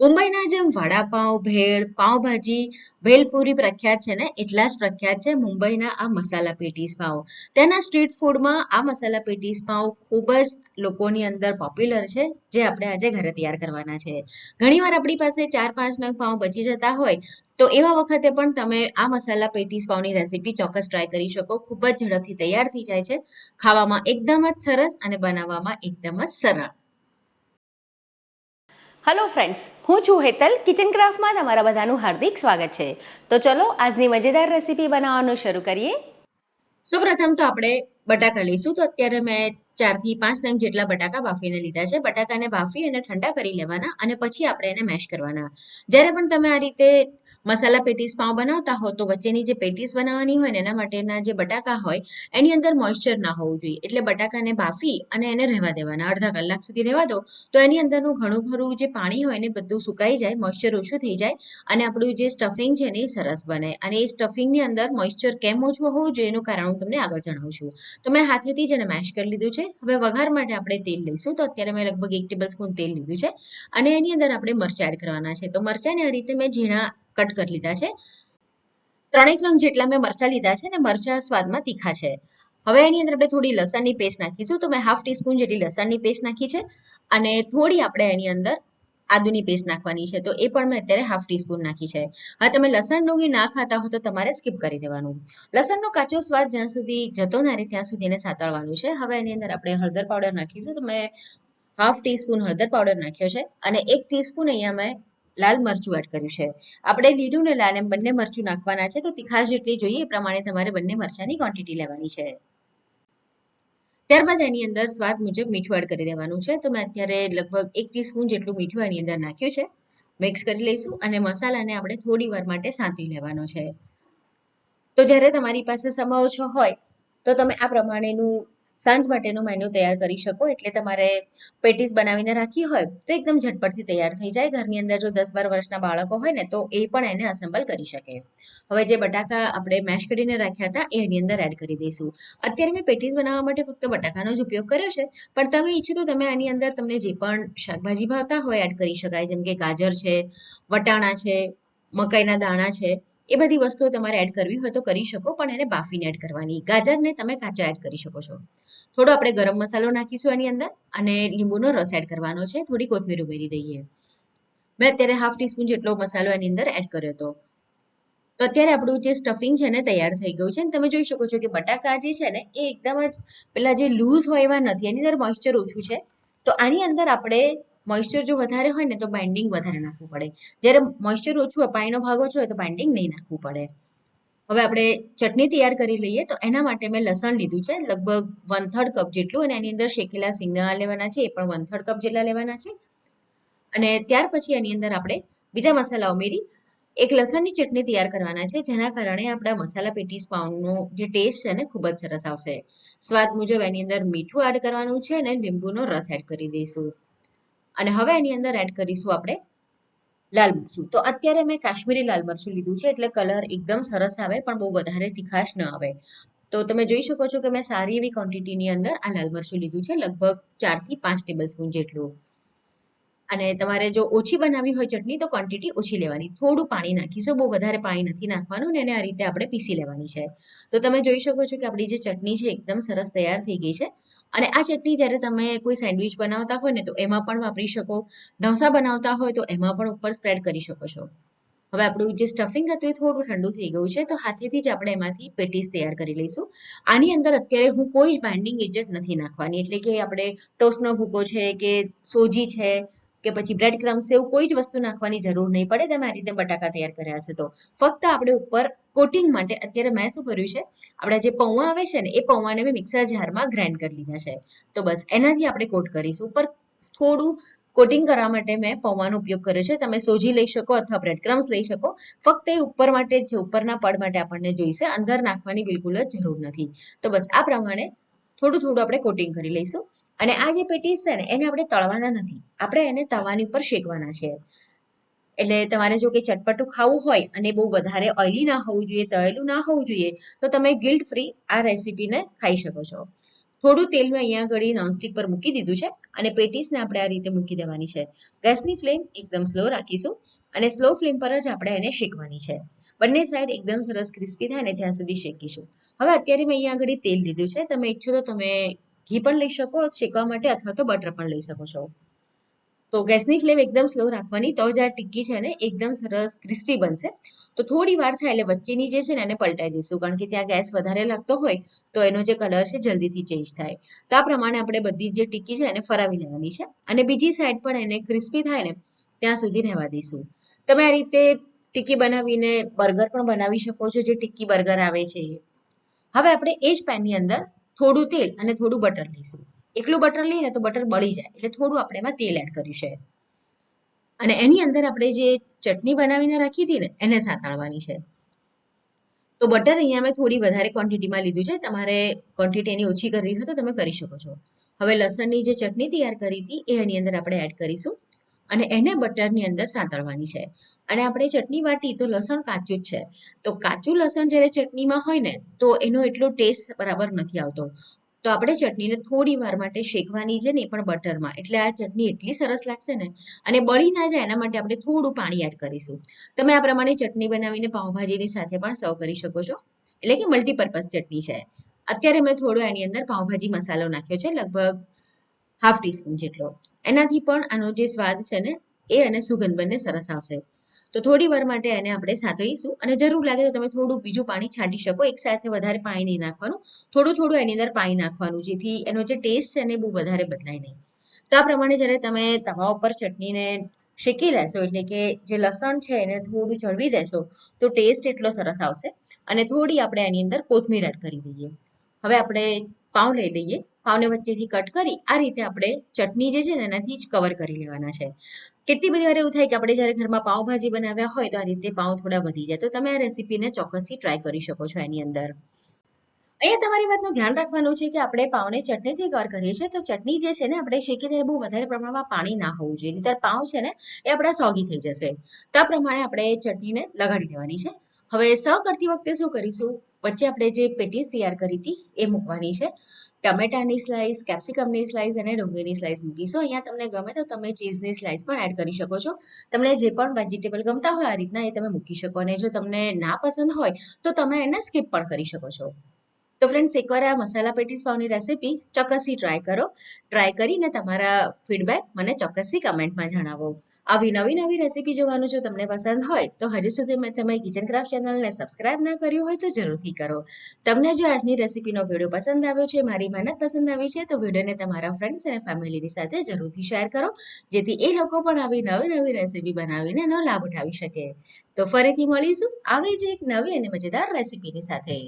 મુંબઈના જેમ વડાપાઉં, ભેળ, પાઉંભાજી ભેલપુરી પ્રખ્યાત છે ને, એટલા જ પ્રખ્યાત છે મુંબઈના આ મસાલા પેટીસ પાઉં. તેના સ્ટ્રીટ ફૂડમાં આ મસાલા પેટીસ પાઉં ખૂબ જ લોકોની અંદર પોપ્યુલર છે, જે આપણે આજે ઘરે તૈયાર કરવાના છે. ઘણીવાર આપણી પાસે ચાર પાંચ નંગ પાઉં બચી જતા હોય, તો એવા વખતે પણ તમે આ મસાલા પેટીસ પાઉંની રેસીપી ચોક્કસ ટ્રાય કરી શકો. ખૂબ જ ઝડપથી તૈયાર થઈ જાય છે. ખાવામાં એકદમ જ સરસ અને બનાવવામાં એકદમ જ સરળ. હલો ફ્રેન્ડ્સ હું છું હેતલ. કિચન ક્રાફ્ટમાં તમારા બધાનું હાર્દિક સ્વાગત છે. તો ચલો, આજની મજેદાર રેસીપી બનાવવાનું શરૂ કરીએ. સૌપ્રથમ તો આપણે બટાકા લઈશું. તો અત્યારે મેં ચારથી પાંચ નંગ જેટલા બટાકા બાફીને લીધા છે. બટાકાને બાફી અને ઠંડા કરી લેવાના અને પછી આપણે એને મેશ કરવાના. જ્યારે પણ તમે આ રીતે મસાલા પેટીસ પાઉં બનાવતા હો તો વચ્ચેની જે પેટીસ બનાવવાની હોય ને એના માટેના જે બટાકા હોય, એની અંદર મોઇશ્ચર ના હોવું જોઈએ. એટલે બટાકાને બાફી અને એને રહેવા દેવાના. અડધા કલાક સુધી રહેવા દો. તો એની અંદરનું ઘણું ખરું જે પાણી હોય ને બધું સુકાઈ જાય મોઇશ્ચર ઓછું થઈ જાય અને આપણું જે સ્ટફિંગ છે ને એ સરસ બને. અને એ સ્ટફિંગની અંદર મોઇશ્ચર કેમ ઓછું હોવું જોઈએ એનું કારણ હું તમને આગળ જણાવું છું. તો મેં હાથેથી જ એને મેશ કરી લીધું છે. હવે વઘાર માટે આપણે તેલ લઈશું. તો અત્યારે મેં લગભગ એક ટેબલ સ્પૂન તેલ લીધું છે. અને એની અંદર આપણે મરચાં એડ કરવાના છે. તો મરચાંને આ રીતે મેં ઝીણા કટ કરી લીધા છે. ત્રણેક રંગ જેટલા મેં મરચાં લીધા છે ને મરચાં સ્વાદમાં તીખા છે. હવે એની અંદર આપણે થોડી લસણની પેસ્ટ નાખીશું. તો મેં હાફ ટીસ્પૂન જેટલી લસણની પેસ્ટ નાખી છે અને થોડી આપણે એની અંદર આદુની પેસ્ટ નાખવાની છે. તો એ પણ મેં અત્યારે હાફ ટીસ્પૂન નાખી છે. હવે તમે લસણ ડુંગળી ના ખાતા હો તો તમારે સ્કીપ કરી દેવાનું. લસણનો કાચો સ્વાદ જ્યાં સુધી જતો ના રહે ત્યાં સુધી એને સાતળવાનું છે. હવે એની અંદર આપણે હળદર પાવડર નાખીશું. તો મેં હાફ ટીસ્પૂન હળદર પાવડર નાખ્યો છે અને એક ટીસ્પૂન અહીંયા મેં લાલ મરચું એડ કર્યું છે. આપણે લીલું ને લાલ એમ બંને મરચું નાખવાના છે, તો તીખાશ જેટલી જોઈએ એ પ્રમાણે તમારે બંને મરચાંની ક્વોન્ટિટી લેવાની છે. ત્યારબાદ એની અંદર સ્વાદ મુજબ મીઠું એડ કરી દેવાનું છે. તો મેં અત્યારે લગભગ એક ટીસ્પૂન જેટલું મીઠું એની અંદર નાખ્યું છે. મિક્સ કરી લઈશું અને મસાલાને આપણે થોડી વાર માટે સાંતી લેવાનો છે. તો જ્યારે તમારી પાસે ઓછો હોય, તો તમે આ પ્રમાણેનું સાંજ માટેનું મેન્યુ તૈયાર કરી શકો, એટલે તમારે પેટીસ બનાવીને રાખી હોય તો એકદમ ઝટપટથી તૈયાર થઈ જાય. ઘરની અંદર જો દસ બાર વર્ષના બાળકો હોય ને, તો એ પણ એને અસેમ્બલ કરી શકે. હવે જે બટાકા આપણે મેશ કરીને રાખ્યા હતા એની અંદર એડ કરી દઈશું. અત્યારે મેં પેટીસ બનાવવા માટે ફક્ત બટાકાનો જ ઉપયોગ કર્યો છે, પણ તમે ઈચ્છો તો તમે આની અંદર તમને જે પણ શાકભાજી ભાવતા હોય એડ કરી શકાય. જેમ કે ગાજર છે, વટાણા છે, મકાઈના દાણા છે એ બધી વસ્તુઓ તમારે એડ કરવી હોય તો કરી શકો, પણ એને બાફીને એડ કરવાની. ગાજરને તમે કાચા એડ કરી શકો છો. થોડો આપણે ગરમ મસાલો નાખીશું એની અંદર અને લીંબુનો રસ એડ કરવાનો છે. થોડી કોથમીર ઉમેરી દઈએ. મેં અત્યારે હાફ ટીસ્પૂન જેટલો મસાલો એની અંદર એડ કર્યો હતો. તો અત્યારે આપણું જે સ્ટફિંગ છે ને તૈયાર થઈ ગયું છે. ને તમે જોઈ શકો છો કે બટાકા જે છે ને, એ એકદમ જ પેલા જે લૂઝ હોય એવા નથી. એની અંદર મોઇશ્ચર ઓછું છે. તો આની અંદર આપણે મોઇશ્ચર જો વધારે હોય ને તો બાઇન્ડિંગ વધારે નાખવું પડે. જ્યારે મોઇશ્ચર ઓછું હોય, પાણીનો ભાગ ઓછો હોય તો બાઇન્ડિંગ નહીં નાખવું પડે. હવે આપણે ચટણી તૈયાર કરી લઈએ તો એના માટે મેં લસણ લીધું છે, લગભગ વન થર્ડ કપ જેટલું અને એની અંદર શેકેલા સિંગદાણા લેવાના છે, એ પણ વન થર્ડ કપ જેટલા લેવાના છે. અને ત્યાર પછી એની અંદર આપણે બીજા મસાલા ઉમેરી, એક લસણની ચટણી તૈયાર કરવાના છે, જેના કારણે આપણા મસાલા પેટીસ પાઉંડનો જે ટેસ્ટ છે ને, ખૂબ જ સરસ આવશે. સ્વાદ મુજબ એની અંદર મીઠું એડ કરવાનું છે અને લીંબુનો રસ એડ કરી દઈશું. અને હવે એની અંદર એડ કરીશું આપણે લાલ મરચું. તો અત્યારે મેં કાશ્મીરી લાલ મરચું લીધું છે, એટલે કલર એકદમ સરસ આવે, પણ બહુ વધારે તીખાશ ન આવે. તો તમે જોઈ શકો છો કે મેં સારી એવી ક્વોન્ટિટીની અંદર આ લાલ મરચું લીધું છે, લગભગ ચારથી પાંચ ટેબલ સ્પૂન જેટલું. અને તમારે જો ઓછી બનાવવી હોય ચટણી, તો ક્વોન્ટિટી ઓછી લેવાની. થોડું પાણી નાખીશું, બહુ વધારે પાણી નથી નાખવાનું ને એને આ રીતે આપણે પીસી લેવાની છે. તો તમે જોઈ શકો છો કે આપણી જે ચટણી છે, એકદમ સરસ તૈયાર થઈ ગઈ છે. અને આ ચટણી જ્યારે તમે કોઈ સેન્ડવિચ બનાવતા હોય ને, તો એમાં પણ વાપરી શકો. ઢોસા બનાવતા હોય, તો એમાં પણ ઉપર સ્પ્રેડ કરી શકો છો. હવે આપણું જે સ્ટફિંગ હતું, એ થોડું ઠંડુ થઈ ગયું છે, તો હાથેથી જ આપણે એમાંથી પેટીસ તૈયાર કરી લઈશું. આની અંદર અત્યારે હું કોઈ જ બાઇન્ડિંગ એજન્ટ નથી નાખવાની. એટલે કે આપણે ટોસ્ટનો ભૂકો છે કે સોજી છે કે પછી બ્રેડ ક્રમ્સ એવું કોઈ જ વસ્તુ નાખવાની જરૂર નહીં પડે. તમે આ રીતે બટાકા તૈયાર કર્યા હશે તો. ફક્ત આપણે ઉપર કોટિંગ માટે અત્યારે મેં શું કર્યું છે? આપણા જે પૌવા આવે છે ને, એ પૌવાને મેં મિક્સર જારમાં ગ્રાઇન્ડ કરી લીધા છે. તો બસ, એનાથી આપણે કોટ કરીશું. ઉપર થોડું કોટિંગ કરવા માટે મેં પૌવાનો ઉપયોગ કર્યો છે. તમે સોજી લઈ શકો અથવા બ્રેડ ક્રમ્સ લઈ શકો. ફક્ત એ ઉપર માટે જે, ઉપરના પડ માટે આપણને જોઈશે. અંદર નાખવાની બિલકુલ જ જરૂર નથી. તો બસ, આ પ્રમાણે થોડું થોડું આપણે કોટિંગ કરી લઈશું. અને આ જે પેટીસ છે ને, એને આપણે તળવાના નથી. આપણે એને તવાની ઉપર શેકવાના છે. એટલે તમારે જો કે ચટપટું ખાવું હોય અને બહુ વધારે ઓઇલી ના હોવું જોઈએ, તળેલું ના હોવું જોઈએ, તો તમે ગિલ્ટ ફ્રી આ રેસીપીને ખાઈ શકો છો. થોડું તેલ મેં અહીંયા આગળ નોનસ્ટિક પર મૂકી દીધું છે અને પેટીસને આપણે આ રીતે મૂકી દેવાની છે. ગેસની ફ્લેમ એકદમ સ્લો રાખીશું અને સ્લો ફ્લેમ પર જ આપણે એને શેકવાની છે. બંને સાઈડ એકદમ સરસ ક્રિસ્પી થાય ને ત્યાં સુધી શેકીશું. હવે અત્યારે મેં અહીંયા આગળ તેલ લીધું છે. તમે ઈચ્છો તો તમે ઘી પણ લઈ શકો, શેકવા માટે અથવા તો બટર પણ લઈ શકો છો. તો ગેસની ફ્લેમ એકદમ સ્લો રાખવાની, તો જ આ ટિક્કી છે ને એકદમ સરસ ક્રિસ્પી બનશે. તો થોડી વાર થાય એટલે વચ્ચેની જે છે ને એને પલટાઈ દઈશું, કારણ કે ત્યાં ગેસ વધારે લાગતો હોય, તો એનો જે કલર છે જલ્દીથી ચેન્જ થાય. તો આ પ્રમાણે આપણે બધી જે ટિક્કી છે એને ફરાવી લેવાની છે. અને બીજી સાઈડ પણ એને ક્રિસ્પી થાય ને, ત્યાં સુધી રહેવા દઈશું. તમે આ રીતે ટિક્કી બનાવીને બર્ગર પણ બનાવી શકો છો, જે ટિક્કી બર્ગર આવે છે હવે આપણે એ જ પેનની અંદર થોડું તેલ અને થોડું બટર લઈશું. એકલું બટર લઈએ તો બટર બળી જાય. એટલે થોડું આપણે એમાં તેલ એડ કર્યું છે. અને એની અંદર આપણે જે ચટણી બનાવીને રાખી હતી ને, એને સાંતળવાની છે. તો બટર અહીંયા મેં થોડી વધારે ક્વોન્ટિટીમાં લીધું છે. તમારે ક્વોન્ટિટી એની ઓછી કરવી હોય તો તમે કરી શકો છો. હવે લસણની જે ચટણી તૈયાર કરી હતી, એ એની અંદર આપણે એડ કરીશું. અને એને બટરની અંદર સાંતળવાની છે. અને આપણે ચટણી વાટી તો લસણ કાચું જ છે. તો કાચું લસણ જ્યારે ચટણીમાં હોય ને, તો એનો એટલો ટેસ્ટ બરાબર નથી આવતો. તો આપણે ચટણીને થોડી વાર માટે શેકવાની છે ને પણ બટરમાં. એટલે આ ચટણી એટલી સરસ લાગશે ને, અને બળી ના જાય એના માટે આપણે થોડું પાણી એડ કરીશું. તમે આ પ્રમાણે ચટણી બનાવીને પાઉંભાજીની સાથે પણ સર્વ કરી શકો છો. એટલે કે મલ્ટીપર્પઝ ચટણી છે. અત્યારે મેં થોડો એની અંદર પાઉંભાજી મસાલો નાખ્યો છે, લગભગ હાફ ટીસ્પૂન જેટલો. એનાથી પણ આનો જે સ્વાદ છે ને, એ અને સુગંધ બંને સરસ આવશે. તો થોડી વાર માટે એને આપણે સાતળીશું અને જરૂર લાગે તો તમે થોડું બીજું પાણી છાંટી શકો. એક સાથે વધારે પાણી નહીં નાખવાનું. થોડું થોડું એની અંદર પાણી નાખવાનું, જેથી એનો જે ટેસ્ટ છે ને, એ બહુ વધારે બદલાય નહીં. તો આ પ્રમાણે જ્યારે તમે તવા ઉપર ચટણીને શેકી લેશો, એટલે કે જે લસણ છે એને થોડું જળવી દેશો, તો ટેસ્ટ એટલો સરસ આવશે. અને થોડી આપણે એની અંદર કોથમીર એડ કરી દઈએ. હવે આપણે પાઉં લઈ લઈએ. પાવને વચ્ચેથી કટ કરી આ રીતે આપણે ચટણી જે છે ને એનાથી જ કવર કરી લેવાના છે. કેટલી બધી વાર એવું થાય કે આપણે જ્યારે ઘરમાં પાવભાજી બનાવ્યા હોય તો આ રીતે પાઉં થોડા વધી જાય. તો તમે આ રેસીપીને ચોક્કસથી ટ્રાય કરી શકો છો એની અંદર. અહીંયા તમારી વાતનું ધ્યાન રાખવાનું છે કે આપણે પાઉને ચટણીથી કવર કરીએ છીએ. તો ચટણી જે છે ને આપણે શેકી ત્યારે બહુ વધારે પ્રમાણમાં પાણી ના હોવું જોઈએ. નહીંતર પાઉં છે ને એ આપણા સોગી થઈ જશે. તો પ્રમાણે આપણે ચટણીને લગાડી દેવાની છે. હવે સર્વ કરતી વખતે શું કરીશું? વચ્ચે આપણે જે પેટીસ તૈયાર કરી હતી એ મૂકવાની છે. ટમેટાની સ્લાઈસ કેપ્સિકમની સ્લાઈસ અને ડુંગળીની સ્લાઈસ મૂકીશું. અહીંયા તમને ગમે તો તમે ચીઝની સ્લાઈસ પણ એડ કરી શકો છો. તમને જે પણ વેજીટેબલ ગમતા હોય, આ રીતના એ તમે મૂકી શકો. અને જો તમને ના પસંદ હોય, તો તમે એને સ્કીપ પણ કરી શકો છો. તો ફ્રેન્ડ્સ એકવાર આ મસાલા પેટીસ પાવની રેસીપી ચોક્કસથી ટ્રાય કરો. ટ્રાય કરીને તમારા ફીડબેક મને ચોક્કસથી કમેન્ટમાં જણાવો. આવી નવી નવી રેસીપી જોવાનું જો તમને પસંદ હોય, તો હજુ સુધી મેં તમે કિચન ક્રાફ્ટ ચેનલને સબસ્ક્રાઇબ ના કર્યું હોય તો જરૂરથી કરો. તમને જો આજની રેસીપીનો વીડિયો પસંદ આવ્યો છે, મારી મહેનત પસંદ આવી છે, તો વિડીયોને તમારા ફ્રેન્ડ્સ અને ફેમિલીની સાથે જરૂરથી શેર કરો, જેથી એ લોકો પણ આવી નવી નવી રેસીપી બનાવીને એનો લાભ ઉઠાવી શકે. તો ફરીથી મળીશું, આવી જ એક નવી અને મજેદાર રેસીપીની સાથે.